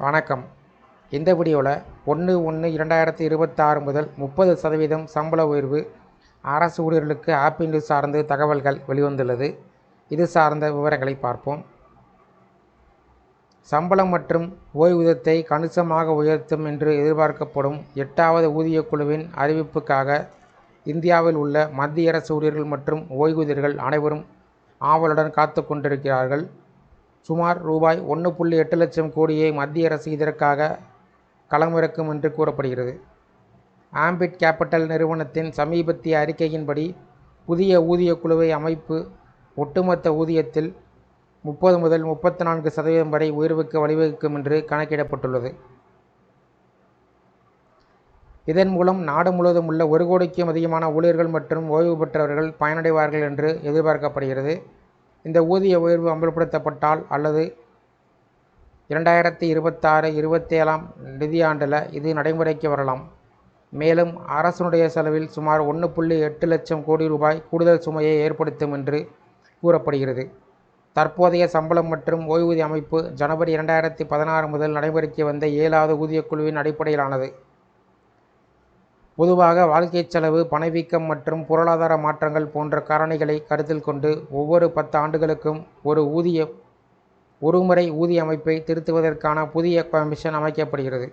வணக்கம். இந்த வீடியோவில் ஒன்று ஒன்று இரண்டாயிரத்தி இருபத்தாறு முதல் முப்பது சதவீதம் சம்பள உயர்வு அரசு ஊழியர்களுக்கு ஆப்பிள் இன்று சார்ந்து தகவல்கள் வெளிவந்துள்ளது. இது சார்ந்த விவரங்களை பார்ப்போம். சம்பளம் மற்றும் ஓய்வூதியத்தை கணிசமாக உயர்த்தும் என்று எதிர்பார்க்கப்படும் எட்டாவது ஊதியக் குழுவின் அறிவிப்புக்காக இந்தியாவில் உள்ள மத்திய அரசு ஊழியர்கள் மற்றும் ஓய்வூதியர்கள் அனைவரும் ஆவலுடன் காத்து கொண்டிருக்கிறார்கள். சுமார் ரூபாய் ஒன்று புள்ளி எட்டு லட்சம் கோடியை மத்திய அரசு இதற்காக களமிறக்கும் என்று கூறப்படுகிறது. ஆம்பிட் கேபிட்டல் நிறுவனத்தின் சமீபத்திய அறிக்கையின்படி புதிய ஊதியக் குழுவை அமைப்பு ஒட்டுமொத்த ஊதியத்தில் முப்பது முதல் முப்பத்தி நான்கு சதவீதம் வரை உயர்வுக்கு வழிவகுக்கும் என்று கணக்கிடப்பட்டுள்ளது. இதன் மூலம் நாடு முழுவதும் உள்ள ஒரு கோடிக்கும் அதிகமான ஊழியர்கள் மற்றும் ஓய்வு பெற்றவர்கள் பயனடைவார்கள் என்று எதிர்பார்க்கப்படுகிறது. இந்த ஊதிய உயர்வு அமல்படுத்தப்பட்டால் அல்லது இரண்டாயிரத்தி இருபத்தாறு இருபத்தேழாம் நிதியாண்டில் இது நடைமுறைக்கு வரலாம். மேலும் அரசனுடைய செலவில் சுமார் ஒன்று புள்ளி எட்டு லட்சம் கோடி ரூபாய் கூடுதல் சுமையை ஏற்படுத்தும் என்று கூறப்படுகிறது. தற்போதைய சம்பளம் மற்றும் ஓய்வூதிய அமைப்பு ஜனவரி இரண்டாயிரத்தி பதினாறு முதல் நடைமுறைக்கு வந்த ஏழாவது ஊதியக் குழுவின் அடிப்படையிலானது. பொதுவாக வாழ்க்கை செலவு பணவீக்கம் மற்றும் பொருளாதார மாற்றங்கள் போன்ற காரணிகளை கருத்தில் கொண்டு ஒவ்வொரு பத்து ஆண்டுகளுக்கும் ஒரு ஊதிய ஒருமுறை ஊதிய அமைப்பை திருத்துவதற்கான புதிய கமிஷன் அமைக்கப்படுகிறது.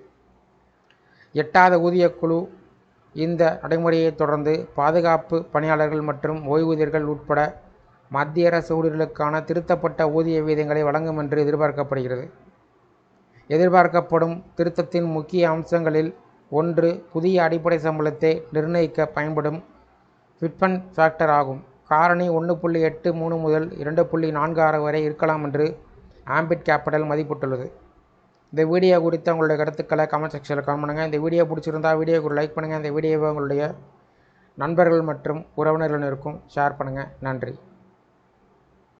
எட்டாவது ஊதிய குழு இந்த நடைமுறையை தொடர்ந்து பாதுகாப்பு பணியாளர்கள் மற்றும் ஓய்வூதியர்கள் உட்பட மத்திய அரசு ஊழியர்களுக்கான திருத்தப்பட்ட ஊதிய வீதங்களை வழங்கும் என்று எதிர்பார்க்கப்படுகிறது. எதிர்பார்க்கப்படும் திருத்தத்தின் முக்கிய அம்சங்களில் ஒன்று புதிய அடிப்படை சம்பளத்தை நிர்ணயிக்க பயன்படும் ஃபிட்பன் ஃபேக்டர் ஆகும். காரணி ஒன்று புள்ளி எட்டு மூணு முதல் இரண்டு புள்ளி நான்கு ஆறு வரை இருக்கலாம் என்று ஆம்பிட் கேபிட்டல் மதிப்பிட்டுள்ளது. இந்த வீடியோ குறித்த உங்களுடைய கருத்துக்களை கமெண்ட் செக்ஷனில் கமெண்ட் பண்ணுங்கள் இந்த வீடியோ பிடிச்சிருந்தா வீடியோக்கு லைக் பண்ணுங்கள் இந்த வீடியோவை உங்களுடைய நண்பர்கள் மற்றும் உறவினர்களுக்கும் ஷேர் பண்ணுங்கள் நன்றி.